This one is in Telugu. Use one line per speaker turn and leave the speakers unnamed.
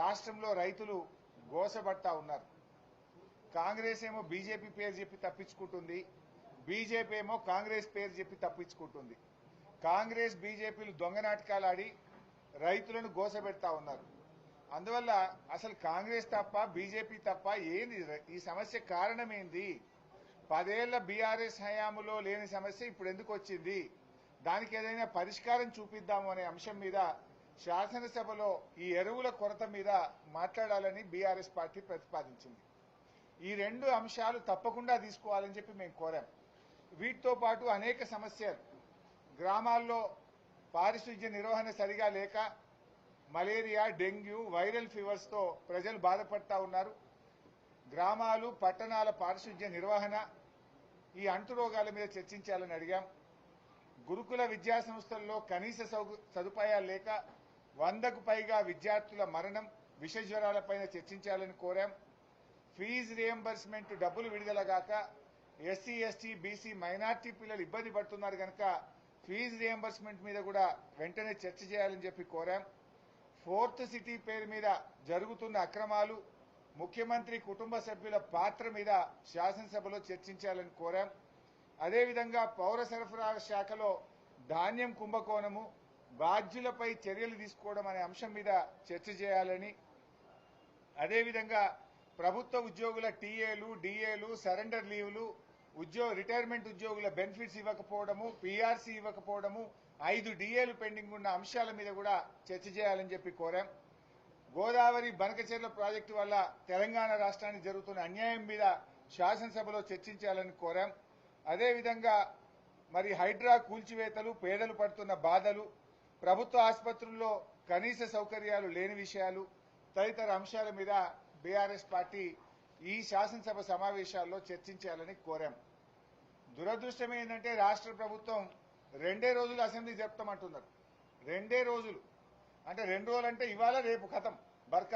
రాష్ట్రంలో రైతులు గోసబడతా ఉన్నారు. కాంగ్రెస్ ఏమో బీజేపీ పేరు చెప్పి తప్పించుకుంటుంది. బీజేపీ ఏమో కాంగ్రెస్ పేరు చెప్పి తప్పించుకుంటుంది. కాంగ్రెస్ బీజేపీలు దొంగ నాటకాలు ఆడి రైతులను గోసబెడతా ఉన్నారు. అందువల్ల అసలు కాంగ్రెస్ తప్ప బీజేపీ తప్ప ఏంది? ఈ సమస్య కారణం ఏంది పదేళ్ళ బీఆర్ఎస్ హయాములో లేని సమస్య ఇప్పుడు ఎందుకు వచ్చింది? దానికి ఏదైనా పరిష్కారం చూపిద్దాము అనే అంశం మీద శాసనసభలో ఈ ఎరువుల కొరత మీద మాట్లాడాలని బీఆర్ఎస్ పార్టీ ప్రతిపాదించింది. ఈ రెండు అంశాలు తప్పకుండా తీసుకోవాలని చెప్పి మేము కోరాం. వీటితో పాటు అనేక సమస్యలు. గ్రామాల్లో పారిశుధ్య నిర్వహణ సరిగా లేక మలేరియా డెంగ్యూ వైరల్ ఫీవర్స్తో ప్రజలు బాధపడతా ఉన్నారు. గ్రామాలు పట్టణాల పారిశుధ్య నిర్వహణ ఈ అంటు రోగాల మీద చర్చించాలని అడిగాం. గురుకుల విద్యా సంస్థల్లో కనీస సదుపాయాలు లేక వందకు పైగా విద్యార్థుల మరణం విషజ్వరాలపైన చర్చించాలని కోరాం. ఫీజు రియంబర్స్మెంట్ డబ్బులు విడుదలగాక ఎస్సీ ఎస్టీ బీసీ మైనార్టీ పిల్లలు ఇబ్బంది పడుతున్నారు కనుక ఫీజు రియంబర్స్మెంట్ మీద కూడా వెంటనే చర్చ చేయాలని చెప్పి కోరాం. ఫోర్త్ సిటీ పేరు మీద జరుగుతున్న అక్రమాలు ముఖ్యమంత్రి కుటుంబ సభ్యుల పాత్ర మీద శాసనసభలో చర్చించాలని కోరాం. అదేవిధంగా పౌర సరఫరాల శాఖలో ధాన్యం కుంభకోణము బాధ్యులపై చర్యలు తీసుకోవడం అనే అంశం మీద చర్చ చేయాలని అదేవిధంగా ప్రభుత్వ ఉద్యోగుల టీఏలు డిఏలు సరెండర్ లీవ్లు ఉద్యోగ రిటైర్మెంట్ ఉద్యోగుల బెనిఫిట్స్ ఇవ్వకపోవడము పీఆర్సీ ఇవ్వకపోవడము ఐదు డిఏలు పెండింగ్ ఉన్న అంశాల మీద కూడా చర్చ చేయాలని చెప్పి కోరాం. గోదావరి బనకచెర్ల ప్రాజెక్టు వల్ల తెలంగాణ రాష్ట్రానికి జరుగుతున్న అన్యాయం మీద శాసనసభలో చర్చించాలని కోరాం. అదేవిధంగా మరి హైడ్రా కూల్చివేతలు పేదలు పడుతున్న బాధలు ప్రభుత్వ ఆసుపత్రుల్లో కనీస సౌకర్యాలు లేని విషయాలు తదితర అంశాల మీద బీఆర్ఎస్ పార్టీ ఈ శాసనసభ సమావేశాల్లో చర్చించాలని కోరాం. దురదృష్టం ఏంటంటే రాష్ట్ర ప్రభుత్వం రెండే రోజులు అసెంబ్లీ జరుపుతామంటున్నారు. రెండే రోజులు. అంటే రెండు రోజులు అంటే ఇవాళ రేపు కథం బర్కాస్.